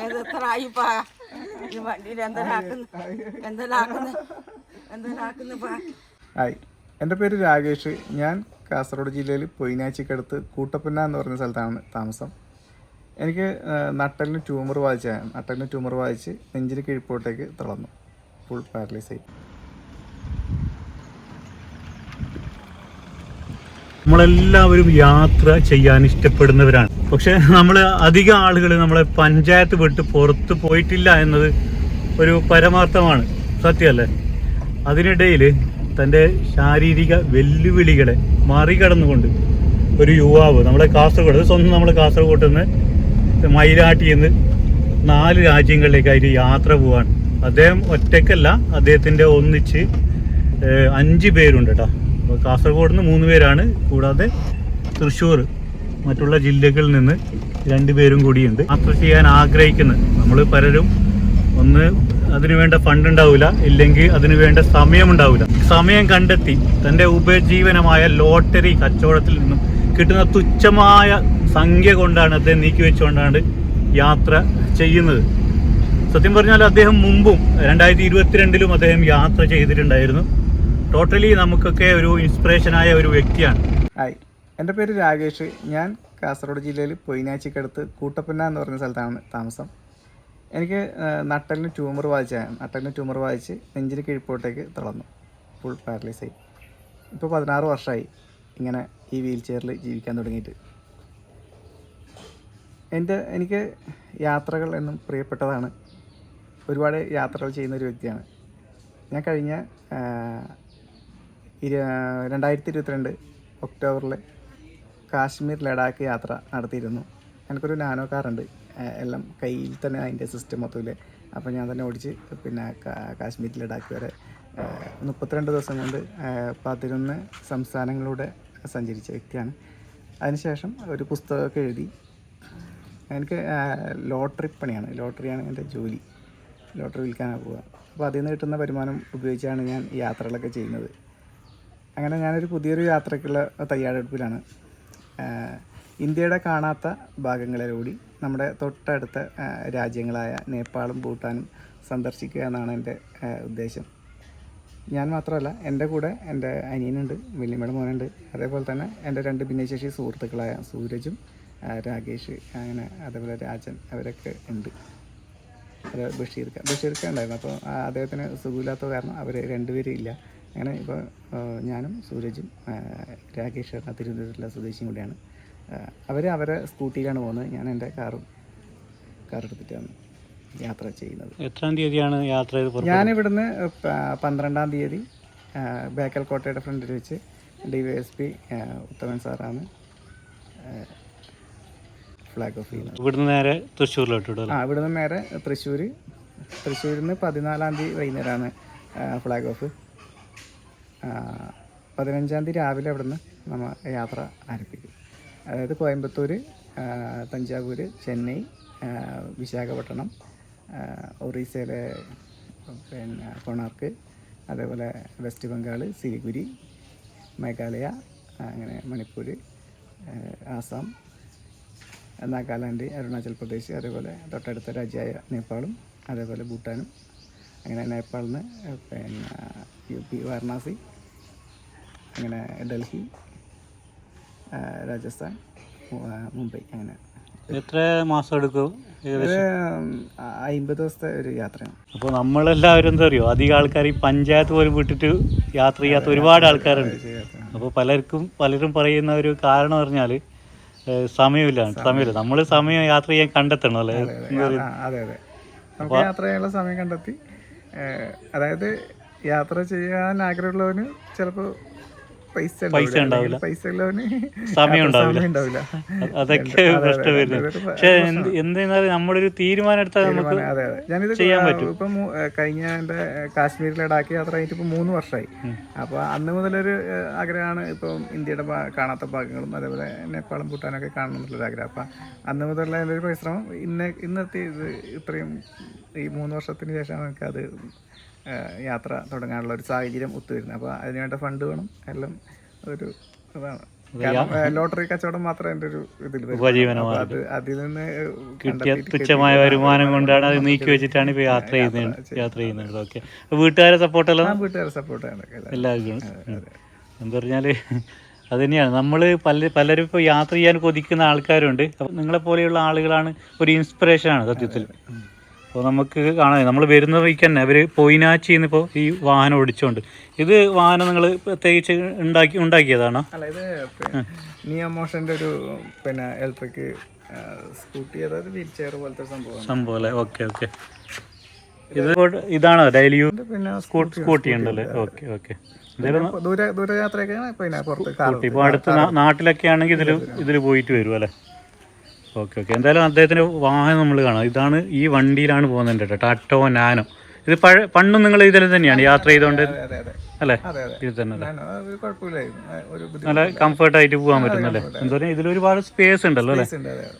ഏതെത്ര ആയിപ്പാ ഈ എന്റെ പേര് രാകേഷ്. ഞാൻ കാസർഗോഡ് ജില്ലയിൽ പൊയിനാച്ചിക്കടുത്ത് കൂട്ടപ്പന്ന എന്ന് പറഞ്ഞ സ്ഥലത്താണ് താമസം. എനിക്ക് നട്ടലിന് ട്യൂമർ ബാധിച്ചാണ് നട്ടലിന് ട്യൂമർ ബാധിച്ച് നെഞ്ചിന് കീഴ്പോട്ടേക്ക് തളർന്നു. ഫുൾ പാരലൈസ് ആയി നമ്മളെല്ലാവരും യാത്ര ചെയ്യാൻ ഇഷ്ടപ്പെടുന്നവരാണ്. പക്ഷെ നമ്മൾ അധികം ആളുകൾ നമ്മളെ പഞ്ചായത്ത് വിട്ട് പുറത്ത് പോയിട്ടില്ല എന്നത് ഒരു പരമാർത്ഥമാണ്. സത്യമല്ലേ? അതിനിടയിൽ തന്റെ ശാരീരിക വെല്ലുവിളികളെ മറികടന്നുകൊണ്ട് ഒരു യുവാവ് നമ്മുടെ കാസർഗോഡ് സ്വന്തം നമ്മൾ കാസർഗോഡ് നിന്ന് മയിലാട്ടിയിൽ നിന്ന് നാല് രാജ്യങ്ങളിലേക്കായിട്ട് യാത്ര പോവാണ്. അദ്ദേഹം ഒറ്റയ്ക്കല്ല അദ്ദേഹത്തിന്റെ ഒന്നിച്ച് അഞ്ച് പേരുണ്ട് കേട്ടോ. അപ്പോൾ കാസർഗോഡ് നിന്ന് മൂന്ന് പേരാണ്. കൂടാതെ തൃശ്ശൂർ മറ്റുള്ള ജില്ലകളിൽ നിന്ന് രണ്ട് പേരും കൂടിയുണ്ട്. യാത്ര ചെയ്യാൻ ആഗ്രഹിക്കുന്നത് നമ്മൾ പലരും ഒന്ന് അതിനു വേണ്ട ഫണ്ട് ഉണ്ടാവില്ല ഇല്ലെങ്കിൽ അതിനു വേണ്ട സമയം ഉണ്ടാവില്ല സമയം കണ്ടെത്തി തന്റെ ഉപജീവനമായ ലോട്ടറി കച്ചവടത്തിൽ നിന്നും കിട്ടുന്ന തുച്ഛമായ സംഖ്യ കൊണ്ടാണ് അദ്ദേഹം നീക്കി വെച്ചുകൊണ്ടാണ് യാത്ര ചെയ്യുന്നത്. സത്യം പറഞ്ഞാൽ അദ്ദേഹം മുമ്പും രണ്ടായിരത്തി ഇരുപത്തിരണ്ടിലും അദ്ദേഹം യാത്ര ചെയ്തിട്ടുണ്ടായിരുന്നു. ടോട്ടലി നമുക്കൊക്കെ ഒരു ഇൻസ്പിറേഷൻ ആയ ഒരു വ്യക്തിയാണ്. ഹായ് എന്റെ പേര് രാകേഷ്. ഞാൻ കാസർഗോഡ് ജില്ലയിൽ പൊയിനാച്ചിക്കടുത്ത് കൂട്ടപ്പന്ന എന്ന് പറഞ്ഞ സ്ഥലത്താണ് താമസം. എനിക്ക് നട്ടലിന് ട്യൂമർ ബാധിച്ചാണ് നട്ടലിന് ട്യൂമർ ബാധിച്ച് നെഞ്ചിന് കീഴ്പോട്ടേക്ക് തളർന്നു. ഫുൾ പാരലൈസ് ആയി. ഇപ്പോൾ പതിനാറ് വർഷമായി ഇങ്ങനെ ഈ വീൽ ചെയറിൽ ജീവിക്കാൻ തുടങ്ങിയിട്ട്. എന്റെ എനിക്ക് യാത്രകൾ എന്നും പ്രിയപ്പെട്ടതാണ്. ഒരുപാട് യാത്രകൾ ചെയ്യുന്ന ഒരു വ്യക്തിയാണ്. ഞാൻ കഴിഞ്ഞ ഇരു രണ്ടായിരത്തി ഇരുപത്തിരണ്ട് ഒക്ടോബറിൽ കാശ്മീർ ലഡാക്ക് യാത്ര നടത്തിയിരുന്നു. എനിക്കൊരു നാനോ കാറുണ്ട്. എല്ലാം കയ്യിൽ തന്നെ അതിന്റെ സിസ്റ്റം മൊത്തമില്ലേ അപ്പോൾ ഞാൻ തന്നെ ഓടിച്ച് പിന്നെ കാശ്മീർ ലഡാക്ക് വരെ മുപ്പത്തിരണ്ട് ദിവസം കൊണ്ട് പതിനൊന്ന് സംസ്ഥാനങ്ങളിലൂടെ സഞ്ചരിച്ച വ്യക്തിയാണ്. അതിനുശേഷം ഒരു പുസ്തകമൊക്കെ എഴുതി. എനിക്ക് ലോട്ടറി പണിയാണ്. ലോട്ടറിയാണ് എന്റെ ജോലി. ലോട്ടറി വിൽക്കാനാണ് പോവുക. അപ്പോൾ അതിൽ നിന്ന് കിട്ടുന്ന വരുമാനം ഉപയോഗിച്ചാണ് ഞാൻ യാത്രകളൊക്കെ ചെയ്യുന്നത്. അങ്ങനെ ഞാനൊരു പുതിയൊരു യാത്രയ്ക്കുള്ള തയ്യാറെടുപ്പിലാണ്. ഇന്ത്യയുടെ കാണാത്ത ഭാഗങ്ങളിലൂടി നമ്മുടെ തൊട്ടടുത്ത രാജ്യങ്ങളായ നേപ്പാളും ഭൂട്ടാനും സന്ദർശിക്കുക എന്നാണ് എന്റെ ഉദ്ദേശം. ഞാൻ മാത്രമല്ല എന്റെ കൂടെ എന്റെ അനിയനുണ്ട് വല്യമ്മയുടെ മോനുണ്ട് അതേപോലെ തന്നെ എന്റെ രണ്ട് ഭിന്നശേഷി സുഹൃത്തുക്കളായ സൂരജും രാകേഷ് അങ്ങനെ അതേപോലെ രാജൻ അവരൊക്കെ ഉണ്ട്. അത് ബഷീർക്ക ബഷീർക്ക ഉണ്ടായിരുന്നു. അപ്പോൾ അദ്ദേഹത്തിന് സുഖമില്ലാത്ത കാരണം അവർ രണ്ടുപേരും ഇല്ല. അങ്ങനെ ഇപ്പോൾ ഞാനും സൂരജും രാകേഷ് എന്ന തിരുവനന്തപുരത്തുള്ള സ്വദേശിയും കൂടിയാണ്. അവർ അവരെ സ്കൂട്ടിയിലാണ് പോകുന്നത്. ഞാൻ എന്റെ കാറും കാർ എടുത്തിട്ടാണ് യാത്ര ചെയ്യുന്നത്. എത്രാം തീയതിയാണ് യാത്ര ഞാനിവിടുന്ന് പന്ത്രണ്ടാം തീയതി ബേക്കൽ കോട്ടയുടെ ഫ്രണ്ടിൽ വെച്ച് D Y S P Uthaman സാറാണ് ഫ്ലാഗ് ഓഫ് ചെയ്യുന്നത്. ഇവിടുന്ന് നേരെ തൃശ്ശൂരിലോട്ട് ആ ഇവിടുന്ന് നേരെ തൃശ്ശൂർ തൃശ്ശൂരിൽ നിന്ന് പതിനാലാം തീയതി വൈകുന്നേരമാണ് ഫ്ലാഗ് ഓഫ് പതിനഞ്ചാം തീയതി രാവിലെ അവിടുന്ന് നമ്മൾ യാത്ര ആരംഭിക്കും. അതായത് കോയമ്പത്തൂർ തഞ്ചാവൂർ ചെന്നൈ വിശാഖപട്ടണം ഒറീസയിലെ പിന്നെ കൊണാർക്ക് അതേപോലെ വെസ്റ്റ് ബംഗാൾ സിലിഗുരി മേഘാലയ അങ്ങനെ മണിപ്പൂർ ആസാം നാഗാലാൻഡ് അരുണാചൽ പ്രദേശ് അതേപോലെ തൊട്ടടുത്ത രാജ്യമായ നേപ്പാളും അതേപോലെ ഭൂട്ടാനും അങ്ങനെ നേപ്പാളിൽ നിന്ന് പിന്നെ യു പി വാരണാസി അങ്ങനെ ഡൽഹി രാജസ്ഥാൻ മുംബൈ അങ്ങനെ. എത്ര മാസം എടുക്കും അമ്പത് ദിവസത്തെ ഒരു യാത്രയാണ്. അപ്പോൾ നമ്മളെല്ലാവരും എന്താ അറിയോ? അധികം ആൾക്കാർ ഈ പഞ്ചായത്ത് പോലും വിട്ടിട്ട് യാത്ര ചെയ്യാത്ത ഒരുപാട് ആൾക്കാരുണ്ട്. അപ്പോൾ പലർക്കും പലരും പറയുന്ന ഒരു കാരണം പറഞ്ഞാൽ സമയമില്ല സമയമില്ല. നമ്മൾ സമയം യാത്ര ചെയ്യാൻ കണ്ടെത്തണം അല്ലേ? അതെ അതെ. നമുക്ക് യാത്ര ചെയ്യാനുള്ള സമയം കണ്ടെത്തി. അതായത് യാത്ര ചെയ്യാൻ ആഗ്രഹമുള്ളവന് ചിലപ്പോൾ പൈസ പൈസ ഉണ്ടാവില്ല. പൈസ സമയം ഉണ്ടാവില്ല. അതൊക്കെ അതെ, അതെ, പ്രശ്നം വരുന്നത്. പക്ഷെ എന്ത് എന്തെന്നാൽ നമ്മളൊരു തീരുമാനം എടുത്താൽ നമുക്ക് ഞാനിത് ചെയ്യാൻ പറ്റും. ഇപ്പൊ കഴിഞ്ഞ എന്റെ കാശ്മീരിൽ ലഡാക്ക് യാത്ര കഴിഞ്ഞിട്ട് ഇപ്പൊ മൂന്ന് വർഷമായി അപ്പോൾ അന്ന് മുതലൊരു ആഗ്രഹമാണ് ഇപ്പൊ ഇന്ത്യയുടെ കാണാത്ത ഭാഗങ്ങളും അതേപോലെ നേപ്പാളും ഭൂട്ടാനൊക്കെ കാണണം എന്നുള്ളൊരു ആഗ്രഹം. അപ്പം അന്ന് മുതലുള്ള എന്റെ ഒരു പരിശ്രമം ഇന്ന് ഇന്നത്തെ ഇത് ഇത്രയും ഈ മൂന്ന് വർഷത്തിന് ശേഷമാണ് എനിക്കത് യാത്ര തുടങ്ങാനുള്ള ഒരു സാഹചര്യം ഒത്തുവരുന്നത് അപ്പോൾ അതിനുവേണ്ട ഫണ്ട് വേണം എല്ലാം ഒരു അതാണ് കാരണം ലോട്ടറി കച്ചവടം മാത്രമേ എന്റെ ഒരു ഇതിൽ. ഉപജീവനമാണ് അത് അതിൽ നിന്ന് കിട്ടിയ തുച്ഛമായ വരുമാനം കൊണ്ടാണ് അത് നീക്കി വെച്ചിട്ടാണ് ഇപ്പോൾ യാത്ര ചെയ്യുന്നത്. യാത്ര ചെയ്യുന്നത്. ഓക്കെ. വീട്ടുകാരെ സപ്പോർട്ടല്ല വീട്ടുകാരെ സപ്പോർട്ടാണ് എല്ലാവർക്കും. എന്താ പറഞ്ഞാൽ അത്. തന്നെയാണ്. നമ്മൾ പല പലരും ഇപ്പോൾ യാത്ര ചെയ്യാൻ കൊതിക്കുന്ന ആൾക്കാരുണ്ട്. നിങ്ങളെ പോലെയുള്ള ആളുകളാണ് ഒരു ഇൻസ്പിറേഷനാണ് സത്യത്തിൽ. അപ്പോൾ നമുക്ക് കാണാം. നമ്മൾ വരുന്ന വഴിക്ക് തന്നെ അവർ പോയിനാച്ചി നിന്ന് ഇപ്പോൾ ഈ വാഹനം ഓടിച്ചുകൊണ്ട് ഇത് വാഹനം നിങ്ങൾ പ്രത്യേകിച്ച് ഉണ്ടാക്കി ഉണ്ടാക്കിയതാണോ? അല്ല ഇത് പിന്നെ നിയോ മോഷന്റെ ഒരു പിന്നെ ഇലക്ട്രിക് സ്കൂട്ടി അതായത് വീൽ ചെയർ പോലത്തെ സംഭവം സംഭവം അല്ലേ? ഓക്കെ ഓക്കെ ഇത് ഇതാണോ? ഡെയിലി യൂസ് പിന്നെ സ്കൂട്ടി ഉണ്ടല്ലേ? ഓക്കെ ഓക്കെ ദൂരയാത്രയൊക്കെയാണ് പിന്നെ പുറത്ത് ഇപ്പോൾ അടുത്ത നാട്ടിലൊക്കെ ആണെങ്കിൽ ഇതിൽ ഇതിൽ പോയിട്ട് വരും അല്ലേ? Okay okay. എന്തായാലും അദ്ദേഹത്തിന്റെ വാഹനം നമ്മൾ കാണാം. ഇതാണ് ഈ വണ്ടിയിലാണ് പോകുന്നത് കേട്ടോ. ടാറ്റോ നാനോ. ഇത് പഴ പണ്ടും നിങ്ങൾ ഇതിൽ തന്നെയാണ് യാത്ര ചെയ്തുകൊണ്ട് അല്ലേ? അതെ തന്നെ. അല്ലേ നല്ല കംഫർട്ടായിട്ട് പോകാൻ പറ്റുന്നല്ലേ? എന്താ പറയുക ഇതിൽ ഒരുപാട് സ്പേസ് ഉണ്ടല്ലോ അല്ലേ?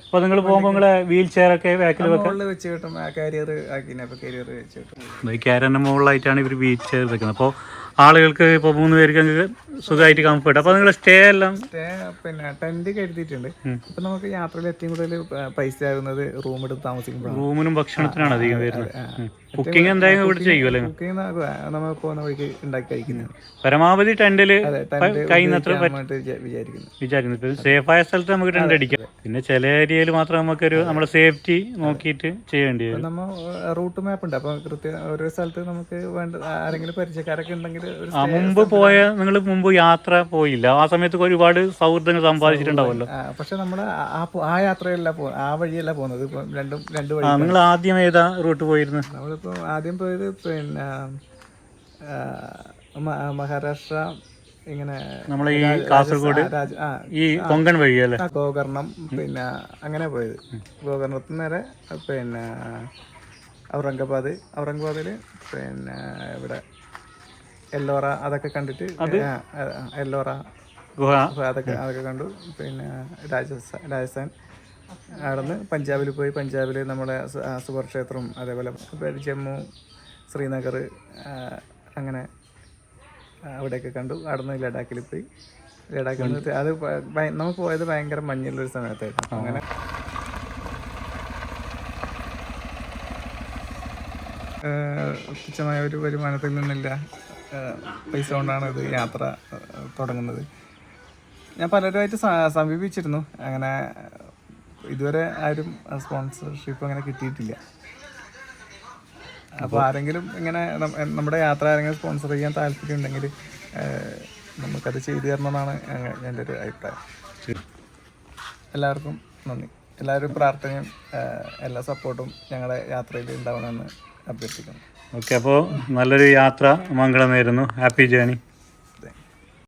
അപ്പോൾ നിങ്ങൾ പോകുമ്പോൾ നിങ്ങളെ വീൽ ചെയർ ഒക്കെ ബാക്കിൽ വെക്കാം? ഈ ക്യാരന്റെ മുകളിലായിട്ടാണ് ഇവർ വീൽ ചെയർ വെക്കുന്നത്. അപ്പോൾ ആളുകൾക്ക് ഇപ്പോൾ മൂന്ന് പേർക്ക് സുഖമായിട്ട് കംഫർട്ട് അപ്പോൾ നിങ്ങൾ സ്റ്റേ എല്ലാം സ്റ്റേ പിന്നെ ടെന്റ് കരുതിയിട്ടുണ്ട് അപ്പോൾ നമുക്ക് യാത്രയിൽ ഏറ്റവും കൂടുതൽ പൈസ ആകുന്നത് റൂം എടുത്ത് താമസിക്കുമ്പോഴാണ്. റൂമിനും ഭക്ഷണത്തിനാണ് അധികം വരുന്നത്. കുക്കിംഗ് എന്തായാലും ഇവിടെ ചെയ്യുമല്ലേ കുക്കിംഗ് നമ്മൾ പോകുന്ന വഴിക്ക് ഉണ്ടാക്കി കഴിക്കുന്നത് പരമാവധി ടെന്റിൽ കഴിഞ്ഞത്ര കഴിയുന്നത്ര വിചാരിക്കുന്നു. വിചാരിക്കുന്നു. ഇപ്പൊ സേഫായ സ്ഥലത്ത് നമുക്ക് ടെന്റ് അടിക്കാം. പിന്നെ ചില ഏരിയയിൽ മാത്രം നമുക്കൊരു നമ്മുടെ സേഫ്റ്റി നോക്കിയിട്ട് ചെയ്യേണ്ടി വരും. റൂട്ട് മാപ്പ് ഉണ്ട്. അപ്പൊ കൃത്യ ഓരോ സ്ഥലത്ത് നമുക്ക് വേണ്ട ആരെങ്കിലും പരിചയക്കാരൊക്കെ ഉണ്ടെങ്കിൽ മുമ്പ് പോയ നിങ്ങൾ മുമ്പ് യാത്ര പോയില്ല. ആ സമയത്ത് ഒരുപാട് സൗഹൃദങ്ങൾ സമ്പാദിച്ചിട്ടുണ്ടാവുമല്ലോ. പക്ഷെ നമ്മൾ ആ- യാത്രയല്ല പോ ആ വഴിയല്ല പോകുന്നത്. ഇപ്പൊ രണ്ടും രണ്ട് വഴി നിങ്ങൾ ആദ്യം ഏതാ റൂട്ട് പോയിരുന്നു? നമ്മളിപ്പോ ആദ്യം പോയത് പിന്നെ മഹാരാഷ്ട്ര ഇങ്ങനെ നമ്മളെ ഈ കാസർഗോഡ് ഈ കൊങ്കൺ വഴിയല്ലേ ഗോകർണം പിന്നെ അങ്ങനെ പോയത്. ഗോകർണത്തിന് നേരെ പിന്നെ ഔറംഗാബാദ് ഔറംഗാബാദിൽ പിന്നെ ഇവിടെ എല്ലോറ അതൊക്കെ കണ്ടിട്ട് എല്ലോറ അതൊക്കെ അതൊക്കെ കണ്ടു. പിന്നെ രാജസ്ഥാൻ രാജസ്ഥാൻ. അവിടുന്ന് പഞ്ചാബിൽ പോയി പഞ്ചാബിൽ നമ്മുടെ സുബർ ക്ഷേത്രം അതേപോലെ ജമ്മു ശ്രീനഗർ അങ്ങനെ അവിടെയൊക്കെ കണ്ടു. അവിടുന്ന് ലഡാക്കിൽ പോയി. ലഡാക്കിൽ നിന്ന് അത് നമുക്ക് പോയത് ഭയങ്കര മഞ്ഞുള്ളൊരു സമയത്തായിരുന്നു. അങ്ങനെ. തുച്ഛമായ ഒരു വരുമാനത്തിൽ നിന്നില്ല. പൈസ കൊണ്ടാണ് ഇത് യാത്ര തുടങ്ങുന്നത്. ഞാൻ പലരുമായിട്ട് സമീപിച്ചിരുന്നു. അങ്ങനെ ഇതുവരെ ആരും സ്പോൺസർഷിപ്പ് അങ്ങനെ കിട്ടിയിട്ടില്ല. അപ്പോൾ ആരെങ്കിലും ഇങ്ങനെ നമ്മുടെ യാത്ര ആരെങ്കിലും സ്പോൺസർ ചെയ്യാൻ താല്പര്യം ഉണ്ടെങ്കിൽ നമുക്കത് ചെയ്തു തരണമെന്നാണ് എന്റെ ഒരു അഭിപ്രായം. എല്ലാവർക്കും നന്ദി. എല്ലാവരും പ്രാർത്ഥനയും എല്ലാ സപ്പോർട്ടും ഞങ്ങളുടെ യാത്രയിൽ ഉണ്ടാവണമെന്ന് അഭ്യർത്ഥിക്കുന്നു. ഓക്കെ അപ്പോൾ നല്ലൊരു യാത്ര മംഗളമായിരുന്നു ഹാപ്പി ജേണി